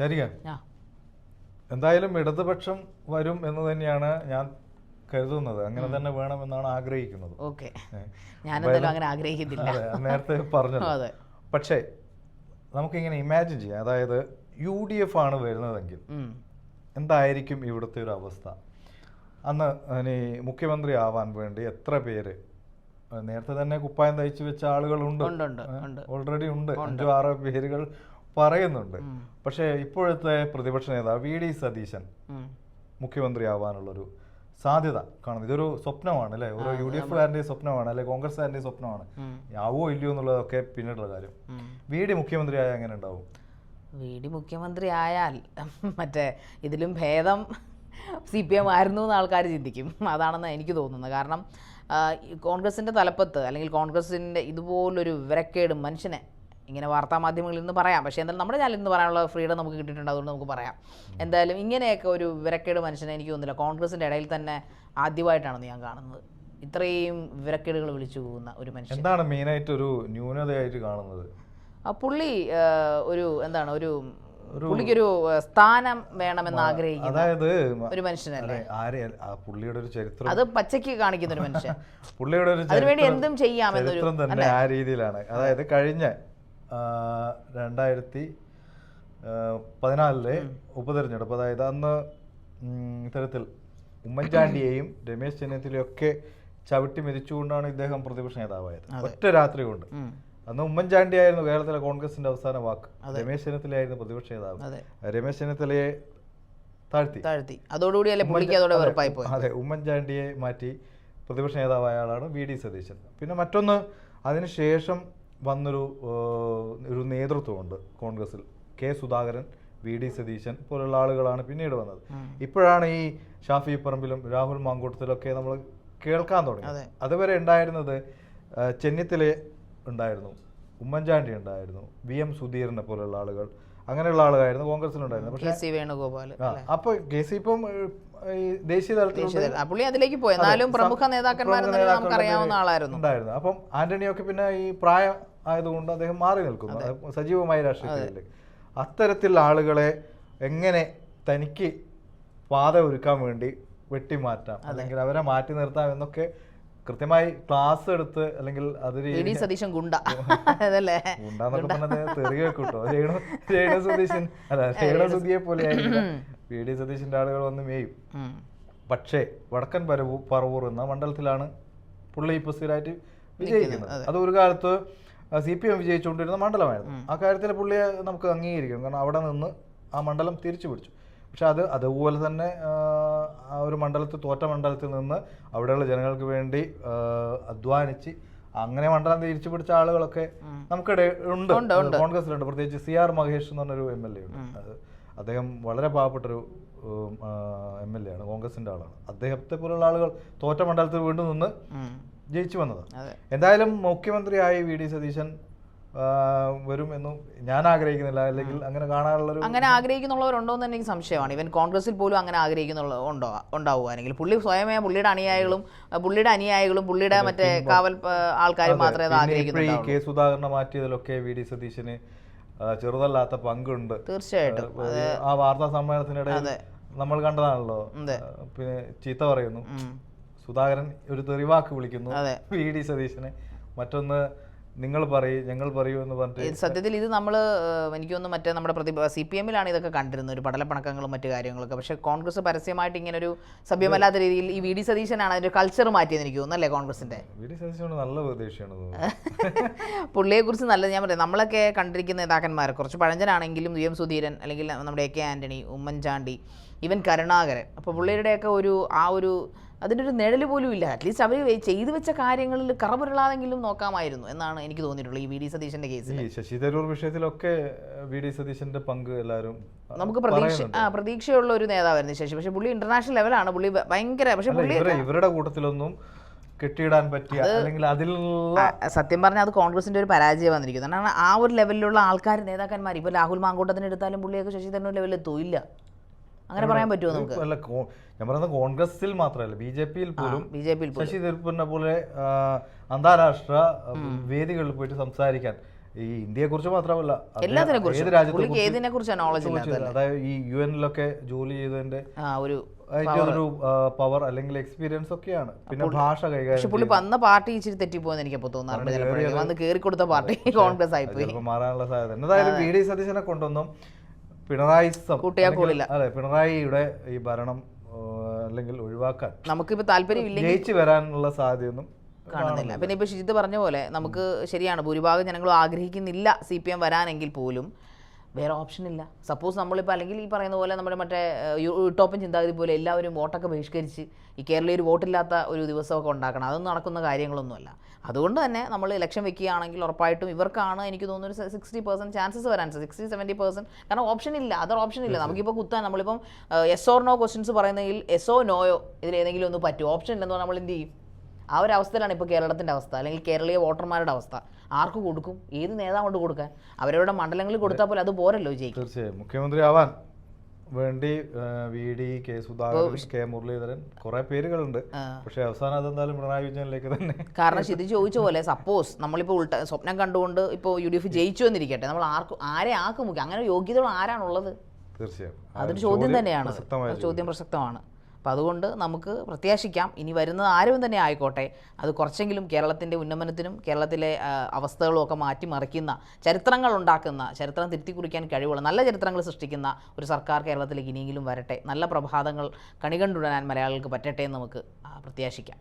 ശരിയാ. എന്തായാലും ഇടതുപക്ഷം വരും എന്ന് തന്നെയാണ് ഞാൻ കരുതുന്നത്. അങ്ങനെ തന്നെ വേണമെന്നാണ് ആഗ്രഹിക്കുന്നത്. അങ്ങനെ ആഗ്രഹിക്കുന്നില്ല. നേരത്തെ പറഞ്ഞത് പക്ഷേ നമുക്കിങ്ങനെ ഇമാജിൻ ചെയ്യാം. അതായത് യു ഡി എഫ് ആണ് വരുന്നതെങ്കിൽ എന്തായിരിക്കും ഇവിടുത്തെ ഒരു അവസ്ഥ? അന്ന് ഇനി മുഖ്യമന്ത്രി ആവാൻ വേണ്ടി എത്ര പേര് നേരത്തെ തന്നെ കുപ്പായം തയ്ച്ചു വെച്ച ആളുകളുണ്ട്. ഓൾറെഡി ഉണ്ട്. അഞ്ചോ ആറോ പേരുകൾ പറയുന്നുണ്ട്. പക്ഷേ ഇപ്പോഴത്തെ പ്രതിപക്ഷ നേതാവ് വി ഡി സതീശൻ. മുഖ്യമന്ത്രി ആവാനുള്ളൊരു സാധ്യത കാണുന്നു. ഇതൊരു സ്വപ്നമാണ് അല്ലേ? ഒരു യു ഡി എഫുകാരന്റെ സ്വപ്നമാണ് അല്ലെ? കോൺഗ്രസ്സുകാരന്റെ സ്വപ്നമാണ്. ആവോ ഇല്ലയോ എന്നുള്ളതൊക്കെ പിന്നീടുള്ള കാര്യം. വി ഡി മുഖ്യമന്ത്രി ആയാൽ എങ്ങനെ ഉണ്ടാവും? വി ഡി മുഖ്യമന്ത്രി ആയാൽ മറ്റേ ഇതിലും ഭേദം സി പി എം ആയിരുന്നു എന്ന് ആൾക്കാർ ചിന്തിക്കും. അതാണെന്ന് എനിക്ക് തോന്നുന്നത് കാരണം കോൺഗ്രസിന്റെ തലപ്പത്ത് അല്ലെങ്കിൽ കോൺഗ്രസിന്റെ ഇതുപോലൊരു വിവരക്കേട് മനുഷ്യനെ ഇങ്ങനെ വാർത്താ മാധ്യമങ്ങളിൽ നിന്ന് പറയാം. പക്ഷേ എന്തായാലും നമ്മുടെ ചാനലിൽ നിന്ന് പറയാനുള്ള ഫ്രീഡം നമുക്ക് കിട്ടിയിട്ടുണ്ട്. അതുകൊണ്ട് നമുക്ക് പറയാം. എന്തായാലും ഇങ്ങനെയൊക്കെ ഒരു വിരക്കേട് മനുഷ്യനെ എനിക്ക് തോന്നുന്നില്ല. കോൺഗ്രസിന്റെ ഇടയിൽ തന്നെ ആദ്യമായിട്ടാണ് ഞാൻ കാണുന്നത്. ഇത്രയും വിരക്കേടുകൾ വിളിച്ചു പോകുന്ന ഒരു മനുഷ്യൻ. എന്താണ് മെയിനായിട്ട് ഒരു ന്യൂനതയായിട്ട് കാണുന്നത്? ആ പുള്ളി ഒരു എന്താണ് ഒരു പുള്ളിക്കൊരു സ്ഥാനം വേണമെന്ന് ആഗ്രഹിക്കുന്ന അതായത് ഒരു മനുഷ്യനല്ലേ? പുള്ളിയുടെ ഒരു ചരിത്രം. അത് പച്ചയ്ക്ക് കാണിക്കുന്ന ഒരു മനുഷ്യൻ. പുള്ളിയുടെ ഒരു അതിനുവേണ്ടി എന്തും ചെയ്യാമെന്നൊരു തന്നെ ആ രീതിയിലാണ്. അതായത് കഴിഞ്ഞ രണ്ടായിരത്തി പതിനാലിലെ ഉപതെരഞ്ഞെടുപ്പ്. അതായത് അന്ന് ഇത്തരത്തിൽ ഉമ്മൻചാണ്ടിയെയും രമേശ് ചെന്നിത്തലയും ഒക്കെ ചവിട്ടി മെതിച്ചുകൊണ്ടാണ് ഇദ്ദേഹം പ്രതിപക്ഷ നേതാവായത്. ഒറ്റ രാത്രി കൊണ്ട് അന്ന് ഉമ്മൻചാണ്ടി ആയിരുന്നു കേരളത്തിലെ കോൺഗ്രസിന്റെ അവസാന വാക്ക്. രമേശ് ചെന്നിത്തലയായിരുന്നു പ്രതിപക്ഷ നേതാവ്. രമേശ് ചെന്നിത്തലയെ താഴ്ത്തി. താഴ്ത്തി. അതോടുകൂടി അതെ ഉമ്മൻചാണ്ടിയെ മാറ്റി പ്രതിപക്ഷ നേതാവായ ആളാണ് വി ഡി സതീശൻ. പിന്നെ മറ്റൊന്ന് അതിനുശേഷം വന്നൊരു ഒരു നേതൃത്വമുണ്ട് കോൺഗ്രസിൽ K Sudhakaran V D Satheesan പോലുള്ള ആളുകളാണ് പിന്നീട് വന്നത്. ഇപ്പോഴാണ് ഈ ഷാഫി പറമ്പിലും രാഹുൽ മാങ്കൂട്ടത്തിലൊക്കെ നമ്മൾ കേൾക്കാൻ തുടങ്ങി. അതുവരെ ഉണ്ടായിരുന്നത് ചെന്നിത്തലെ ഉണ്ടായിരുന്നു ഉമ്മൻചാണ്ടി ഉണ്ടായിരുന്നു വി എം സുധീറിനെ പോലുള്ള ആളുകൾ അങ്ങനെയുള്ള ആളുകളായിരുന്നു കോൺഗ്രസിലുണ്ടായിരുന്നു പക്ഷേ വേണുഗോപാൽ അപ്പൊ കെ സി ഇപ്പം ഈ ദേശീയ തലത്തിൽ പുള്ളി അതിലേക്ക് പോയി. എന്നാലും പ്രമുഖ നേതാക്കന്മാരെന്ന് നമുക്ക് അറിയാവുന്ന ആളായിരുന്നു. ഉണ്ടായിരുന്നു. അപ്പം ആന്റണിയൊക്കെ പിന്നെ ഈ പ്രായം ആയതുകൊണ്ട് അദ്ദേഹം മാറി നിൽക്കുന്നു. സജീവമായ രാഷ്ട്രീയത്തിൽ അത്തരത്തിലുള്ള ആളുകളെ എങ്ങനെ തനിക്ക് പാത ഒരുക്കാൻ വേണ്ടി വെട്ടിമാറ്റാം അല്ലെങ്കിൽ അവരെ മാറ്റി നിർത്താം എന്നൊക്കെ കൃത്യമായി ക്ലാസ് എടുത്ത് അല്ലെങ്കിൽ അതൊരു വി സതീശൻ ഗുണ്ട. അതല്ലേ? ഉണ്ടാന്നൊക്കെ പറഞ്ഞത് തെറിയ കിട്ടോ രേണു രേണു സതീശൻ. അല്ല രേണു സുധിയെ പോലെ പി ഡി സതീശന്റെ ആളുകൾ വന്ന് മേയും. പക്ഷേ വടക്കൻ പരവൂർ പറവൂർ എന്ന മണ്ഡലത്തിലാണ് പുള്ളി ഇപ്പോൾ സ്ഥിരമായിട്ട് വിജയിക്കുന്നത്. അത് ഒരു കാലത്ത് സി പി എം വിജയിച്ചുകൊണ്ടിരുന്ന മണ്ഡലമായിരുന്നു. ആ കാര്യത്തിൽ പുള്ളിയെ നമുക്ക് അംഗീകരിക്കണം കാരണം അവിടെ നിന്ന് ആ മണ്ഡലം തിരിച്ചു പിടിച്ചു. പക്ഷെ അത് അതുപോലെ തന്നെ ആ, ഒരു മണ്ഡലത്തിൽ തോറ്റ മണ്ഡലത്തിൽ നിന്ന് അവിടെയുള്ള ജനങ്ങൾക്ക് വേണ്ടി അധ്വാനിച്ച് അങ്ങനെ മണ്ഡലം തിരിച്ചു പിടിച്ച ആളുകളൊക്കെ നമുക്കിടെ ഉണ്ട്. കോൺഗ്രസിലുണ്ട് പ്രത്യേകിച്ച് സി ആർ മഹേഷ് എന്ന് പറഞ്ഞൊരു എം എൽ എ ഉണ്ട്. അദ്ദേഹം വളരെ പാവപ്പെട്ടൊരു എം എൽ എ ആണ്. കോൺഗ്രസിന്റെ ആളാണ്. അദ്ദേഹത്തെ പോലുള്ള ആളുകൾ തോറ്റ മണ്ഡലത്തിൽ വീണ്ടും നിന്ന്. ജയിച്ചു വന്നത്. എന്തായാലും മുഖ്യമന്ത്രിയായി വി ഡി സതീശൻ വരും എന്നും ഞാൻ ആഗ്രഹിക്കുന്നില്ല. അല്ലെങ്കിൽ അങ്ങനെ കാണാനുള്ള അങ്ങനെ ആഗ്രഹിക്കുന്നുള്ളവരുണ്ടോ എന്ന് എനിക്ക് സംശയമാണ്. ഇവൻ കോൺഗ്രസിൽ പോലും അങ്ങനെ ആഗ്രഹിക്കുന്നുള്ള ഉണ്ടോ ഉണ്ടാവുക. അല്ലെങ്കിൽ പുള്ളി സ്വയമേ പുള്ളിയുടെ അനുയായികളും പുള്ളിയുടെ അനുയായികളും പുള്ളിയുടെ മറ്റേ കാവൽ ആൾക്കാരും മാത്രമേ ആഗ്രഹിക്കുന്നുള്ളൂ കെ സുധാകരനെ മാറ്റിയതിലൊക്കെ വി ഡി സതീശന് ചെറുതല്ലാത്ത പങ്കുണ്ട്. തീർച്ചയായിട്ടും. ആ വാർത്താ സമ്മേളനത്തിനിടെ നമ്മൾ കണ്ടതാണല്ലോ. പിന്നെ ചീത്ത പറയുന്നു. സുധാകരൻ ഒരു തെറിവാക്ക് വിളിക്കുന്നു. വി ഡി സതീശനെ. മറ്റൊന്ന് നിങ്ങൾ പറയും ഞങ്ങൾ പറയൂ എന്ന് പറഞ്ഞിട്ട് സത്യത്തിൽ ഇത് നമ്മൾ എനിക്ക് തോന്നുന്നു മറ്റേ നമ്മുടെ പ്രതി സി പി എമ്മിലാണ് ഇതൊക്കെ കണ്ടിരുന്നത്. ഒരു പടലപ്പണക്കങ്ങളും മറ്റു കാര്യങ്ങളൊക്കെ. പക്ഷേ കോൺഗ്രസ് പരസ്യമായിട്ട് ഇങ്ങനെ ഒരു സഭ്യമല്ലാത്ത രീതിയിൽ ഈ വി ഡി സതീശനാണ് അതിന്റെ കൾച്ചർ മാറ്റിയെന്ന് എനിക്ക് തോന്നുന്നു അല്ലേ കോൺഗ്രസിന്റെ? വി ഡി സതീശനോട് നല്ല തോന്നുന്നത് പുള്ളിയെക്കുറിച്ച് നല്ല ഞാൻ പറയാം. നമ്മളൊക്കെ കണ്ടിരിക്കുന്ന നേതാക്കന്മാർ കുറച്ച് പഴഞ്ചനാണെങ്കിലും വി എം സുധീരൻ അല്ലെങ്കിൽ നമ്മുടെ എ കെ ആന്റണി ഉമ്മൻചാണ്ടി ഇവൻ കരുണാകരൻ. അപ്പോൾ പുള്ളിയുടെയൊക്കെ ഒരു ആ ഒരു അതിന്റെ ഒരു നിഴൽ പോലും ഇല്ല. അറ്റ്ലീസ്റ്റ് അവർ ചെയ്തു വെച്ച കാര്യങ്ങളിൽ കറപുരളാതെങ്കിലും നോക്കാമായിരുന്നു എന്നാണ് എനിക്ക് തോന്നിയിട്ടുള്ളത് ഈ വി ഡി സതീശന്റെ കേസിൽ. ശശി തരൂർ വിഷയത്തിലൊക്കെ വി ഡി സതീശന്റെ പങ്ക് എല്ലാവരും നമുക്ക് പ്രതീക്ഷ. ആ പ്രതീക്ഷയുള്ള ഒരു നേതാവായിരുന്നു ശശി. പക്ഷെ പുള്ളി ഇന്റർനാഷണൽ ലെവലാണ് പുള്ളി ഭയങ്കര പക്ഷെ പുള്ളി ഇവരെ ഇവരുടെ കൂട്ടത്തിലൊന്നും കെട്ടിയിടാൻ പറ്റിയ അല്ലെങ്കിൽ അതിലുള്ള സത്യം പറഞ്ഞാൽ അത് കോൺഗ്രസിന്റെ ഒരു പരാജയം വന്നിരിക്കുന്നു. കാരണം ആ ഒരു ലെവലിലുള്ള ആൾക്കാർ നേതാക്കന്മാർ ഇപ്പൊ രാഹുൽ മാങ്കോട്ടത്തിന് എടുത്താലും പുള്ളിയൊക്കെ ശശി തരൂർ ലെവലിൽ എത്തൂല്ല അങ്ങനെ പറയാൻ പറ്റുമോ നമുക്ക്? അല്ല ഞാൻ പറയുന്നത് കോൺഗ്രസിൽ മാത്രമല്ല ബി ജെ പിയിൽ പോലും ബി ജെ പിയിൽ ശശി തരൂപ്പറിനെ പോലെ അന്താരാഷ്ട്ര വേദികളിൽ പോയിട്ട് സംസാരിക്കാൻ ഈ ഇന്ത്യയെ കുറിച്ച്. മാത്രമല്ല ഏത് രാജ്യത്തെ അതായത് ഈ യു എനിലൊക്കെ ജോലി ചെയ്തതിന്റെ ഒരു ഒരു പവർ അല്ലെങ്കിൽ എക്സ്പീരിയൻസ് ഒക്കെയാണ്. പിന്നെ ഭാഷ കൈകാര്യം പുള്ളി വന്ന പാർട്ടി ഇച്ചിരി തെറ്റിപ്പോയെന്ന് എനിക്കപ്പോൾ തോന്നാറുണ്ട് വന്ന് കയറി കൊടുത്ത പാർട്ടി കോൺഗ്രസ് ആയി പോയി മാറാനുള്ള സാധ്യത. എന്തായാലും വി ഡി സതീശനെ കൊണ്ടൊന്നും കൂട്ടിയാ അതെ പിണറായിയുടെ ഈ ഭരണം അല്ലെങ്കിൽ ഒഴിവാക്കാൻ നമുക്ക് താല്പര്യം ഇല്ലെങ്കിൽ ജയിച്ചു വരാനുള്ള സാധ്യതയൊന്നും കാണുന്നില്ല. പിന്നെ ഇപ്പോൾ ഷിജിത്ത് പറഞ്ഞ പോലെ നമുക്ക് ശരിയാണ് ഭൂരിഭാഗം ജനങ്ങളും ആഗ്രഹിക്കുന്നില്ല സി പി എം വരാനെങ്കിൽ പോലും. വേറെ ഓപ്ഷൻ ഇല്ല. സപ്പോസ് നമ്മളിപ്പോൾ അല്ലെങ്കിൽ ഈ പറയുന്ന പോലെ നമ്മുടെ മറ്റേ ടോപ്പൻ ചിന്താഗതി പോലെ എല്ലാവരും വോട്ടൊക്കെ ബഹിഷ്കരിച്ച് ഈ കേരളീയർ വോട്ടില്ലാത്ത ഒരു ദിവസമൊക്കെ ഉണ്ടാക്കണം. അതൊന്നും നടക്കുന്ന കാര്യങ്ങളൊന്നുമല്ല. അതുകൊണ്ട് തന്നെ നമ്മൾ ഇലക്ഷൻ വെക്കുകയാണെങ്കിൽ ഉറപ്പായിട്ടും ഇവർക്കാണ് എനിക്ക് തോന്നുന്നു ഒരു സിക്സ്റ്റി പെർസെന്റ് ചാൻസസ് വരാൻ സിക്സ്റ്റി സെവന്റി പെർസെന്റ് കാരണം ഓപ്ഷൻ ഇല്ല. അതർ ഓപ്ഷൻ ഇല്ല. നമുക്കിപ്പോൾ കുത്താൻ നമ്മളിപ്പം എസ് ഓർ നോ ക്വസ്റ്റ്യൻസ് പറയുന്നെങ്കിൽ എസ് ഓ നോയോ ഇതിൽ ഏതെങ്കിലും ഒന്ന് പറ്റും ഓപ്ഷൻ ഇല്ലെന്ന് പറഞ്ഞാൽ നമ്മൾ എന്ത് ചെയ്യും? ആ ഒരു അവസ്ഥയിലാണ് ഇപ്പോൾ കേരളത്തിന്റെ അവസ്ഥ. അല്ലെങ്കിൽ കേരളീയ വോട്ടർമാരുടെ അവസ്ഥ. ആർക്ക് കൊടുക്കും? ഏത് നേതാവ് കൊണ്ട് കൊടുക്കാൻ? അവരവരുടെ മണ്ഡലങ്ങളിൽ കൊടുത്താൽ പോലും അത് പോരല്ലോ ജയിക്കും തീർച്ചയായും. മുഖ്യമന്ത്രി ആവാൻ വേണ്ടി V D K Sudhakaran K Muraleedharan കുറെ പേരുകളുണ്ട്. പക്ഷേ അവസാനം അതെന്തായാലും പിണറായി വിജയനിലേക്ക് തന്നെ. കാരണം ഇത് ചോദിച്ച പോലെ സപ്പോസ് നമ്മളിപ്പോൾ ഉൾട്ട സ്വപ്നം കണ്ടുകൊണ്ട് ഇപ്പോൾ യു ഡി എഫ് ജയിച്ചു എന്നിരിക്കട്ടെ. നമ്മൾ ആർക്കും ആരെ ആക്കും അങ്ങനെ യോഗ്യതകൾ ആരാണുള്ളത്? തീർച്ചയായും. അതൊരു ചോദ്യം തന്നെയാണ്. ചോദ്യം പ്രസക്തമാണ്. അപ്പോൾ അതുകൊണ്ട് നമുക്ക് പ്രത്യാശിക്കാം. ഇനി വരുന്നത് ആരും തന്നെ ആയിക്കോട്ടെ. അത് കുറച്ചെങ്കിലും കേരളത്തിന്റെ ഉന്നമനത്തിനും കേരളത്തിലെ അവസ്ഥകളും ഒക്കെ മാറ്റിമറിക്കുന്ന ചരിത്രങ്ങൾ ഉണ്ടാക്കുന്ന ചരിത്രം തിരുത്തി കുറിക്കാൻ കഴിവുള്ള നല്ല ചരിത്രങ്ങൾ സൃഷ്ടിക്കുന്ന ഒരു സർക്കാർ കേരളത്തിലേക്ക് ഇനിയെങ്കിലും വരട്ടെ. നല്ല പ്രഭാതങ്ങൾ കണികണ്ടുടരാൻ മലയാളികൾക്ക് പറ്റട്ടെ എന്ന് നമുക്ക് പ്രത്യാശിക്കാം.